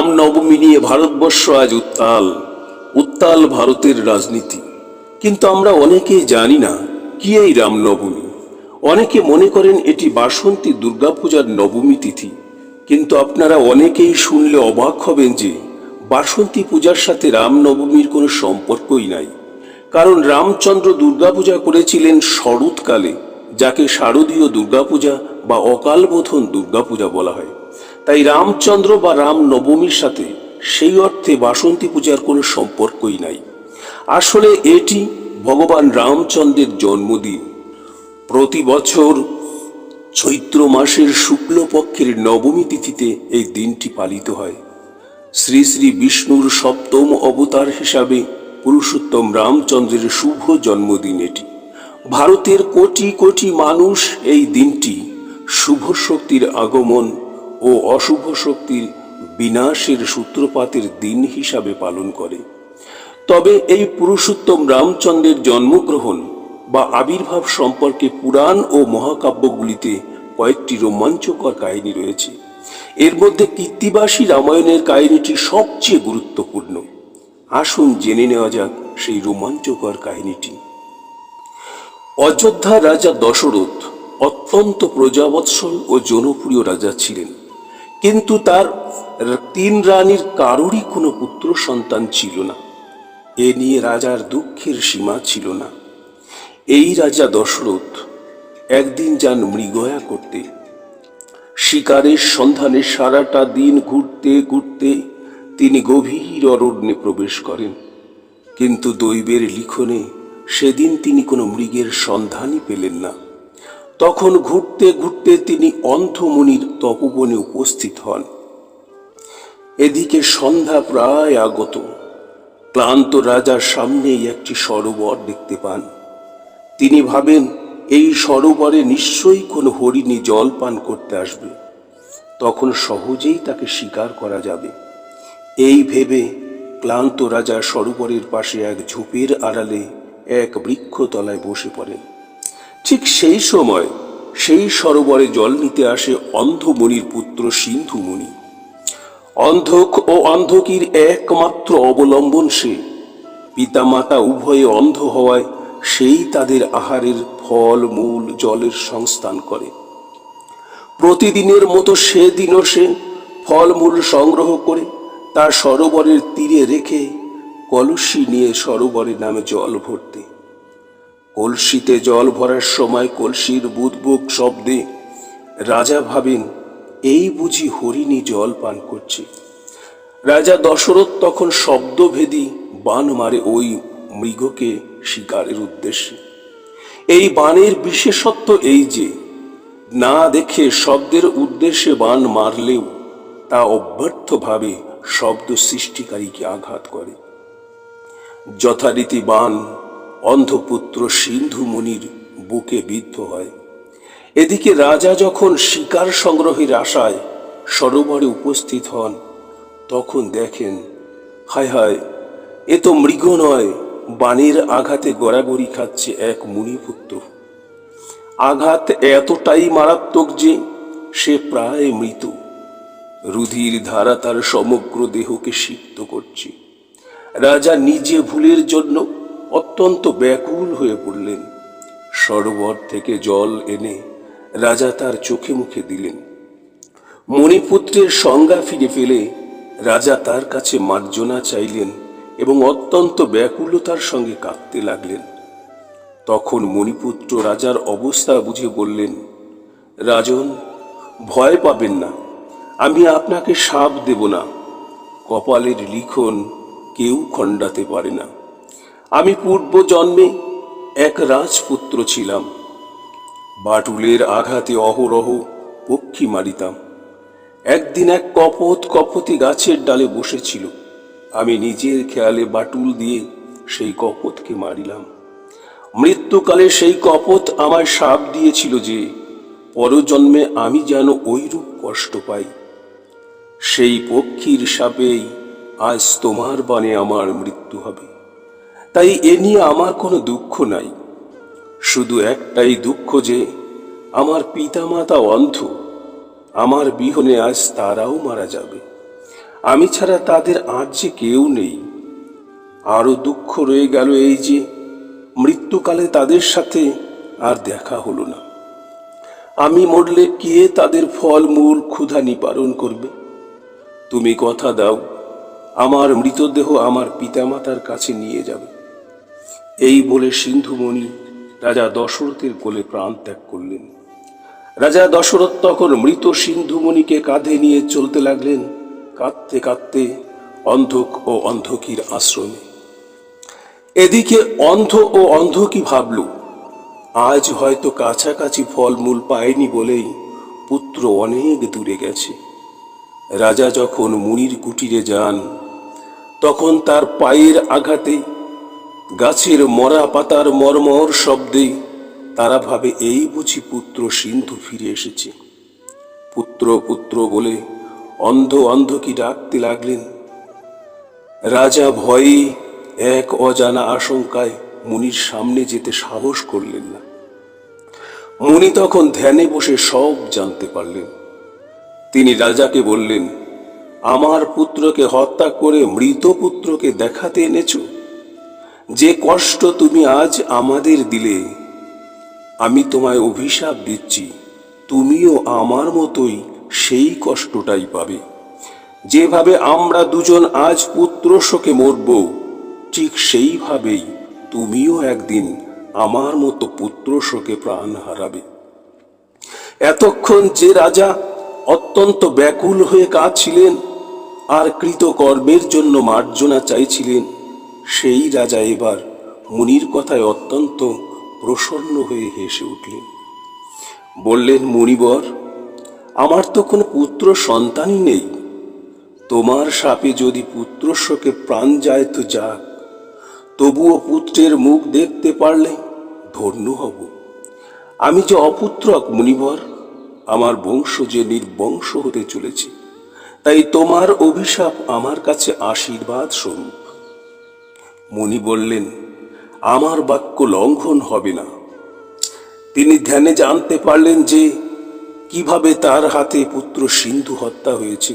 রামনবমী নিয়ে ভারতবর্ষ আজ উত্তাল। উত্তাল ভারতের রাজনীতি। কিন্তু আমরা অনেকেই জানি না কি এই রামনবমী। অনেকে মনে করেন এটি বাসন্তী দুর্গাপূজার নবমী তিথি। কিন্তু আপনারা অনেকেই শুনলে অবাক হবেন যে বাসন্তী পূজার সাথে রামনবমীর কোনো সম্পর্কই নাই। কারণ রামচন্দ্র দুর্গাপূজা করেছিলেন শরৎকালে, যাকে শারদীয় দুর্গাপূজা বা অকালবোধন দুর্গাপূজা বলা হয়। তাই রামচন্দ্র বা রাম নবমীর সাথে সেই অর্থে বাসন্তী পূজার কোনো সম্পর্কই নাই। আসলে এটি ভগবান রামচন্দ্রের জন্মদিন। প্রতি বছর চৈত্র মাসের শুক্লপক্ষের নবমী তিথিতে এই দিনটি পালিত হয়। শ্রী শ্রী বিষ্ণুর সপ্তম অবতার হিসাবে পুরুষোত্তম রামচন্দ্রের শুভ জন্মদিন এটি। ভারতের কোটি কোটি মানুষ এই দিনটি শুভ শক্তির আগমন ও অশুভ শক্তির বিনাশের সূত্রপাতের দিন হিসাবে পালন করে। তবে এই পুরুষোত্তম রামচন্দ্রের জন্মগ্রহণ বা আবির্ভাব সম্পর্কে পুরাণ ও মহাকাব্যগুলিতে কয়েকটি রোমাঞ্চকর কাহিনী রয়েছে। এর মধ্যে কীর্তিবাসী রামায়ণের কাহিনীটি সবচেয়ে গুরুত্বপূর্ণ। আসুন জেনে নেওয়া যাক সেই রোমাঞ্চকর কাহিনীটি। অযোধ্যা রাজা দশরথ অত্যন্ত প্রজাবৎসল ও জনপ্রিয় রাজা ছিলেন। কিন্তু তার তিন রানীর কারোরই কোনো পুত্র সন্তান ছিল না। এ নিয়ে রাজার দুঃখের সীমা ছিল না। এই রাজা দশরথ একদিন যান মৃগয়া করতে। শিকারের সন্ধানে সারাটা দিন ঘুরতে ঘুরতে তিনি গভীর অরণ্যে প্রবেশ করেন। কিন্তু দৈবের লিখনে সেদিন তিনি কোনো মৃগের সন্ধানই পেলেন না। তখন ঘুরতে ঘুরতে তিনি অন্থমণির তপবনে উপস্থিত হন। এদিকে সন্ধ্যা প্রায় আগত। ক্লান্ত রাজার সামনেই একটি সরোবর দেখতে পান। তিনি ভাবেন, এই সরোবরে নিশ্চয়ই কোনো হরিণী জল পান করতে আসবে। তখন সহজেই তাকে শিকার করা যাবে। এই ভেবে ক্লান্ত রাজা সরোবরের পাশে এক ঝোপের আড়ালে এক বৃক্ষতলায় বসে পড়েন। ঠিক সেই সময় সেই সরোবরে জল নিতে আসে অন্ধমণির পুত্র সিন্ধু সিন্ধুমণি। অন্ধক ও অন্ধকির একমাত্র অবলম্বন সে। পিতামাতা উভয়ে অন্ধ হওয়ায় সেই তাদের আহারের ফল, মূল, জলের সংস্থান করে। প্রতিদিনের মতো সেদিনও সে ফলমূল সংগ্রহ করে, তার সরোবরের তীরে রেখে কলসি নিয়ে সরোবরের নামে জল ভরতে। কলসিতে জল ভরার সময় কলসির বুদবুক শব্দে রাজা ভাবেন, এই বুঝি হরিণী জল পান করছে। রাজা দশরথ তখন শব্দভেদী বান মারে ওই মৃগকে শিকারের উদ্দেশ্যে। এই বানের বিশেষত্ব এই যে, না দেখে শব্দের উদ্দেশ্যে বান মারলেও তা অব্যর্থভাবে শব্দ সৃষ্টিকারীকে আঘাত করে। যথারীতি বান অন্ধপুত্র সিন্ধু মুনির বুকে বিদ্ধ হয়। এদিকে রাজা যখন শিকার সংগ্রহের আশায় সরোবরে উপস্থিত হন, তখন দেখেন, হায় হায়, এ তো মৃগ নয়, বাণের আঘাতে গড়াগড়ি খাচ্ছে এক মুনিপুত্র। আঘাত এতটাই মারাত্মক যে সে প্রায় মৃত। রুধির ধারা তার সমগ্র দেহকে সিক্ত করছে। রাজা নিজে ভুলের জন্য অত্যন্ত ব্যাকুল হয়ে পড়লেন। সরোবর থেকে জল এনে রাজা তার চোখে মুখে দিলেন। মণিপুত্রের সংজ্ঞা ফিরে ফেলে রাজা তার কাছে মার্জনা চাইলেন এবং অত্যন্ত ব্যাকুলতার সঙ্গে কাঁদতে লাগলেন। তখন মণিপুত্র রাজার অবস্থা বুঝে বললেন, রাজন, ভয় পাবেন না, আমি আপনাকে সাপ দেব না। কপালের লিখন কেউ খণ্ডাতে পারে না। আমি পূর্ব জন্মে এক রাজপুত্র ছিলাম। বাটুলের আঘাতে অহরহ পক্ষী মারিতাম। একদিন এক কপত কপতি গাছের ডালে বসেছিল। আমি নিজের খেয়ালে বাটুল দিয়ে সেই কপতকে মারিলাম। মৃত্যুকালে সেই কপত আমায় সাপ দিয়েছিল যে, পরজন্মে আমি যেন ওইরূপ কষ্ট পাই। সেই পক্ষীর সাপেই আজ তোমার বানে আমার মৃত্যু হবে। তাই এ নিয়ে আমার কোনো দুঃখ নাই। শুধু একটাই দুঃখ যে, আমার পিতামাতা অন্ধ। আমার বিহনে আজ তারাও মারা যাবে। আমি ছাড়া তাদের আর যে কেউ নেই। আরও দুঃখ রয়ে গেল এই যে, মৃত্যুকালে তাদের সাথে আর দেখা হলো না। আমি মরলে কে তাদের ফল, মূল, ক্ষুধা নিবারণ করবে? তুমি কথা দাও, আমার মৃতদেহ আমার পিতামাতার কাছে নিয়ে যাবে। এই বলে সিন্ধুমণি রাজা দশরথের কোলে প্রাণ ত্যাগ করলেন। রাজা দশরথ তখন মৃত সিন্ধুমণিকে কাঁধে নিয়ে চলতে লাগলেন কাঁদতে কাঁদতে অন্ধক ও অন্ধকীর আশ্রমে। এদিকে অন্ধ ও অন্ধকী ভাবল, আজ হয়তো কাছাকাছি ফলমূল পায়নি বলেই পুত্র অনেক দূরে গেছে। রাজা যখন মুনির কুটিরে যান, তখন তার পায়ের আঘাতে গাছের মরা পাতার মর্মর শব্দে তারা ভাবে এই বুঝি পুত্র সিন্ধু ফিরে এসেছে। পুত্র পুত্র বলে অন্ধ অন্ধ কি ডাকতে লাগলেন? রাজা ভয়ে এক অজানা আশঙ্কায় মুনির সামনে যেতে সাহস করলেন না। মুনি তখন ধ্যানে বসে সব জানতে পারলেন। তিনি রাজাকে বললেন, আমার পুত্রকে হত্যা করে মৃত পুত্রকে দেখাতে এনেছো? যে কষ্ট তুমি আজ আমাদের দিলে, আমি তোমায় অভিশাপ দিচ্ছি, তুমিও আমার মতোই সেই কষ্টটাই পাবে। যেভাবে আমরা দুজন আজ পুত্র শোকে মরব, ঠিক সেইভাবেই তুমিও একদিন আমার মতো পুত্র শোকে প্রাণ হারাবে। এতক্ষণ যে রাজা অত্যন্ত ব্যাকুল হয়ে কাঁদছিলেন, আর কৃতকর্মের জন্য মার্জনা চাইছিলেন সেই রাজা এবার মুনির কথায় অত্যন্ত প্রসন্ন হয়ে হেসে উঠলেন। বললেন, মুনিবর, আমার তো কোনো পুত্র সন্তানই নেই। তোমার সাপে যদি পুত্র শোকে প্রাণ যায় তো যাক। তবুও পুত্রের মুখ দেখতে পারলে ধন্য হব। আমি যে অপুত্রক, মুনিবর, আমার বংশ যে নির্বংশ হতে চলেছে, তাই তোমার অভিশাপ আমার কাছে আশীর্বাদ স্বরূপ। মুনি বললেন, আমার বাক্য লঙ্ঘন হবে না। তিনি ধ্যানে জানতে পারলেন যে কীভাবে তার হাতে পুত্র সিন্ধু হত্যা হয়েছে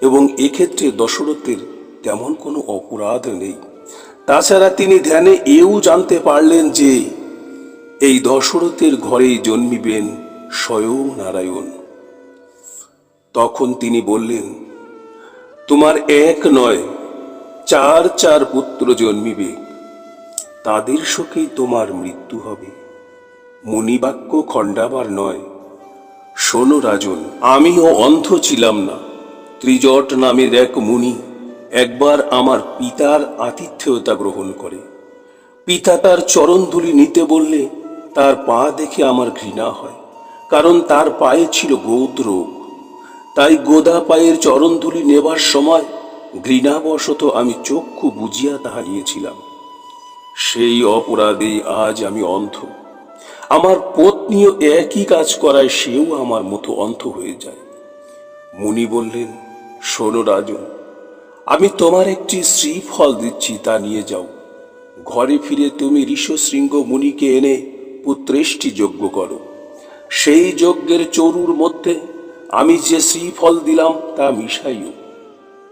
এবং এক্ষেত্রে দশরথের তেমন কোনো অপরাধ নেই। তাছাড়া তিনি ধ্যানে এও জানতে পারলেন যে এই দশরথের ঘরেই জন্মিবেন স্বয়ং নারায়ণ। তখন তিনি বললেন, তোমার এক নয় চার চার পুত্র জন্মিবে, তাদের শোকেই তোমার মৃত্যু হবে। মুনিবাক্য খণ্ডাবার নয়, শোনো রাজন, আমিও অন্ধ ছিলাম না। ত্রিজট নামের এক মুনি একবার আমার পিতার আতিথ্যতা গ্রহণ করে। পিতা তার চরণধুলি নিতে বললে তার পা দেখে আমার ঘৃণা হয়, কারণ তার পায়ে ছিল গোদ রোগ। তাই গোদা পায়ের চরণধুলি নেবার সময় ঘৃণাবশত আমি চক্ষু বুঝিয়া তাহা নিয়েছিলাম সেই অপরাধে আজ আমি অন্ধ। আমার পত্নীও একই কাজ করায় সেও আমার মতো অন্ধ হয়ে যায়। মুনি বললেন, শোনো রাজন, আমি তোমার একটি শ্রীফল দিচ্ছি, তা নিয়ে যাও। ঘরে ফিরে তুমি ঋষশৃঙ্গ মুনিকে এনে পুত্রেষ্টি যজ্ঞ করো। সেই যজ্ঞের চরুর মধ্যে আমি যে শ্রীফল দিলাম, তা মিশাইও।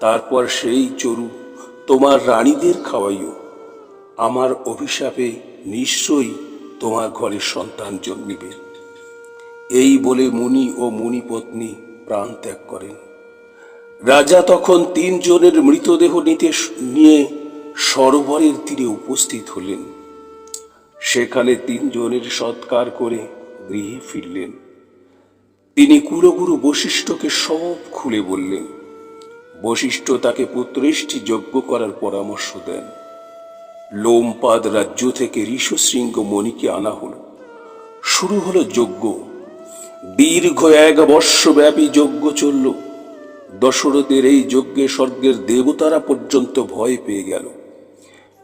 তারপর সেই চরু তোমার রানীদের খাওয়াইও। আমার অভিশাপে নিশ্চয়ই তোমার ঘরে সন্তান জন্মিবে। এই বলে মুনি ও মুনি পত্নী প্রাণ ত্যাগ করেন। রাজা তখন তিনজনের মৃতদেহ নিতে নিয়ে সরোবরের তীরে উপস্থিত হলেন। সেখানে তিনজনের সৎকার করে গৃহে ফিরলেন। তিনি কুলগুরু বশিষ্ঠকে সব খুলে বললেন বশিষ্ঠ তাকে পুত্রেষ্টি যজ্ঞ করার পরামর্শ দেন। লোমপাদ রাজ্য থেকে ঋষশৃঙ্গ মণিকে আনা হল। শুরু হলো যজ্ঞ। দীর্ঘ এক বর্ষব্যাপী যজ্ঞ চলল। দশরথের এই যজ্ঞে স্বর্গের দেবতারা পর্যন্ত ভয় পেয়ে গেল।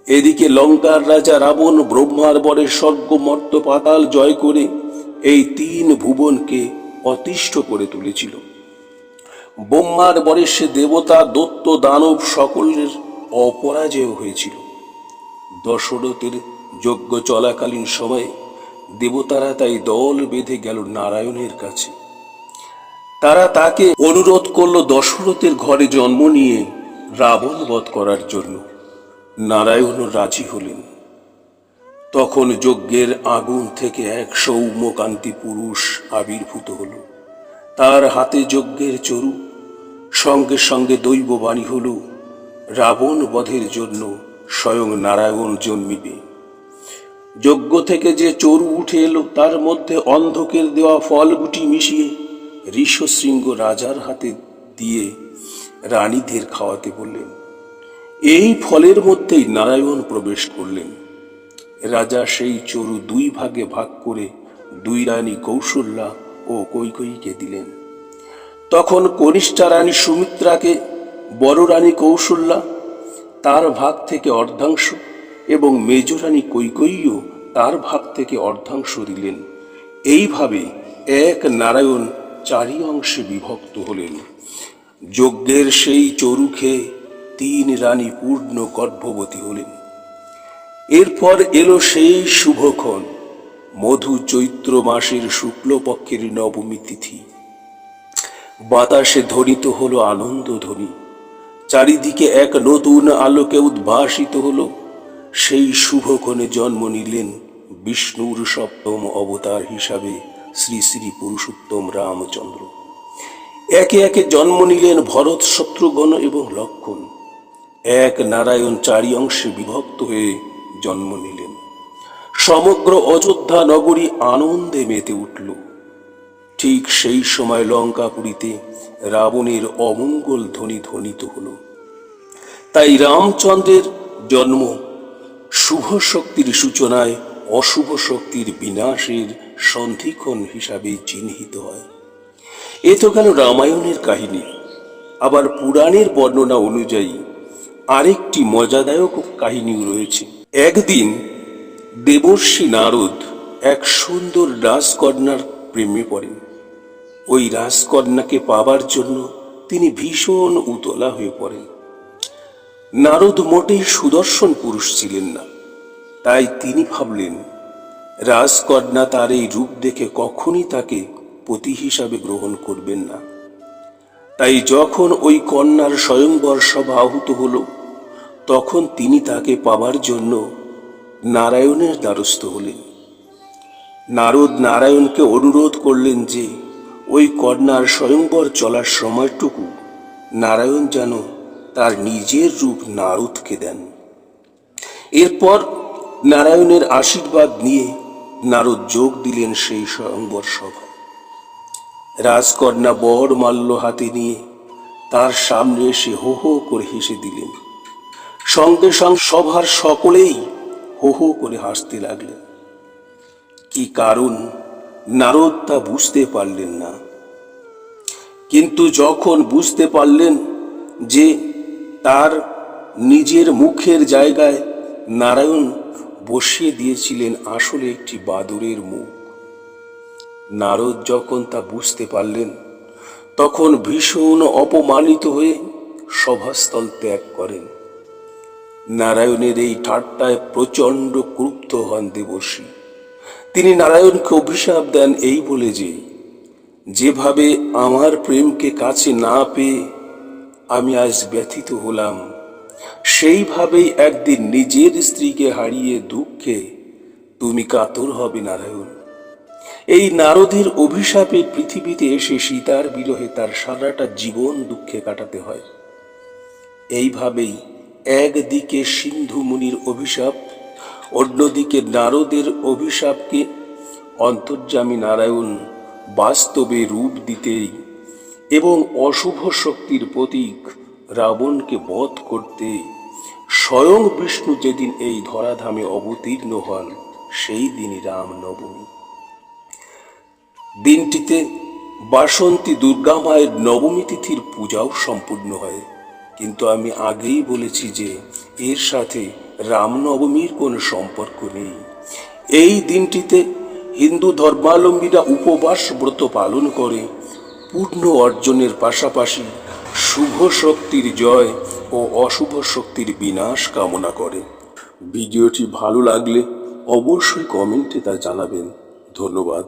এদিকে লঙ্কার রাজা রাবণ ব্রহ্মার বরে স্বর্গ মর্ত পাতাল জয় করে এই তিন ভুবনকে অতিষ্ঠ করে তুলেছিল। ব্রহ্মার বরে সে দেবতা, দত্ত, দানব সকলের অপরাজয় হয়েছিল। দশরথের যজ্ঞ চলাকালীন সময়ে দেবতারা তাই দল বেঁধে গেল নারায়ণের কাছে। তারা তাকে অনুরোধ করল দশরথের ঘরে জন্ম নিয়ে রাবণ বধ করার জন্য। নারায়ণ রাজি হলেন। তখন যজ্ঞের আগুন থেকে এক সৌম্যকান্তি পুরুষ আবির্ভূত হল। তার হাতে যজ্ঞের চরু সঙ্গে সঙ্গে দৈববাণী হল, রাবণ বধের জন্য স্বয়ং নারায়ণ জন্মিবে। যজ্ঞ থেকে যে চরু উঠে এলো, তার মধ্যে অন্ধকের দেওয়া ফলগুটি মিশিয়ে ঋষশৃঙ্গ রাজার হাতে দিয়ে রানীদের খাওয়াতে বললেন, এই ফলের মধ্যেই নারায়ণ প্রবেশ করলেন। রাজা সেই চরু দুই ভাগে ভাগ করে দুই রানী কৌশল্যা ও কৈকয়ীকে দিলেন। তখন কনিষ্ঠা রানী সুমিত্রাকে, বড় রানী কৌশল্যা, তার ভাগ থেকে অর্ধাংশ এবং মেজরানী কৈকয়ীও তার ভাগ থেকে অর্ধাংশ দিলেন। এইভাবে এক নারায়ণ চারি অংশে বিভক্ত হলেন। যজ্ঞের সেই চরু খেয়ে তিন রানী পূর্ণ গর্ভবতী হলেন। এরপর এলো সেই শুভক্ষণ মধু চৈত্র মাসের শুক্লপক্ষের নবমী তিথি। বাতাসে ধ্বনিত হলো আনন্দ ধ্বনি। চারিদিকে এক নতুন আলোকে উদ্ভাসিত হলো। সেই শুভক্ষণে জন্ম নিলেন বিষ্ণুর সপ্তম অবতার হিসাবে শ্রী শ্রী পুরুষোত্তম রামচন্দ্র। একে একে জন্ম নিলেন ভরত শত্রুঘ্ন এবং লক্ষণ। এক নারায়ণ চারি অংশে বিভক্ত হয়ে জন্ম নিলেন। সমগ্র অযোধ্যা নগরী আনন্দে মেতে উঠল। ঠিক সেই সময় লঙ্কা লঙ্কাপুরীতে রাবণের অমঙ্গল ধ্বনি ধ্বনিত হল। তাই রামচন্দ্রের জন্ম শুভ শক্তির সূচনায় অশুভ শক্তির বিনাশের সন্ধিক্ষণ হিসাবে চিহ্নিত হয়। এ তো গেল রামায়ণের কাহিনী। আবার পুরাণের বর্ণনা অনুযায়ী আরেকটি মজাদায়ক কাহিনীও রয়েছে। একদিন দেবর্ষি নারদ এক সুন্দর রাজকন্যার প্রেমে পড়েন। ওই রাজকন্যাকে পাবার জন্য তিনি ভীষণ উতলা হয়ে পড়েন। নারদ মোটেই সুদর্শন পুরুষ ছিলেন না। তাই তিনি ভাবলেন, রাজকন্যা তার এই রূপ দেখে কখনই তাকে পতি হিসাবে গ্রহণ করবেন না। তাই যখন ওই কন্যার স্বয়ংবর সভা আহুত হল, তখন তিনি তাকে পাবার জন্য নারায়ণের দ্বারস্থ হলেন। নারদ নারায়ণকে অনুরোধ করলেন যে ওই কন্যার স্বয়ংবর চলার সময়টুকু নারায়ণ যেন তার নিজের রূপ নারদকে দেন। এরপর নারায়ণের আশীর্বাদ নিয়ে নারদ যোগ দিলেন সেই স্বয়ংবর সভায় রাজকন্যা বর মাল্য হাতে নিয়ে তার সামনে এসে হো হো করে হেসে দিলেন। সঙ্গে সঙ্গে সভার সকলেই হো হো করে হাসতে লাগলেন। কি কারণ নারদ তা বুঝতে পারলেন না। কিন্তু যখন বুঝতে পারলেন যে তার নিজের মুখের জায়গায় নারায়ণ বসিয়ে দিয়েছিলেন আসলে একটি বাদুরের মুখ, নারদ যখন তা বুঝতে পারলেন, তখন ভীষণ অপমানিত হয়ে সভাস্থল ত্যাগ করেন। নারায়ণের এই ঠাট্টায় প্রচণ্ড ক্রুপ্ত হন দেবর্ষী। তিনি নারায়ণকে অভিশাপ দেন এই বলে যে, যেভাবে আমার প্রেমকে কাছে না পেয়ে আমি আজ ব্যথিত হলাম, সেইভাবেই একদিন নিজের স্ত্রীকে হারিয়ে দুঃখে তুমি কাতর হবে নারায়ণ। এই নারদের অভিশাপে পৃথিবীতে এসে সীতার বিরহে তার সারাটা জীবন দুঃখে কাটাতে হয়। এইভাবেই একদিকে সিন্ধু মুনির অভিশাপ অন্যদিকে নারদের অভিশাপকে অন্তর্যামী নারায়ণ বাস্তবে রূপ দিতেই এবং অশুভ শক্তির প্রতীক রাবণকে বধ করতে স্বয়ং বিষ্ণু যেদিন এই ধরাধামে অবতীর্ণ হন, সেই দিনই রাম নবমী দিনটিতে বাসন্তী দুর্গা মায়ের নবমী তিথির পূজাও সম্পূর্ণ হয়। কিন্তু আমি আগেই বলেছি যে এর সাথে রামনবমীর কোনো সম্পর্ক নেই। এই দিনটিতে হিন্দু ধর্মাবলম্বীরা উপবাস ব্রত পালন করে, পূর্ণ অর্জনের পাশাপাশি শুভ শক্তির জয় ও অশুভ শক্তির বিনাশ কামনা করে। ভিডিওটি ভালো লাগলে অবশ্যই কমেন্টে তা জানাবেন। ধন্যবাদ।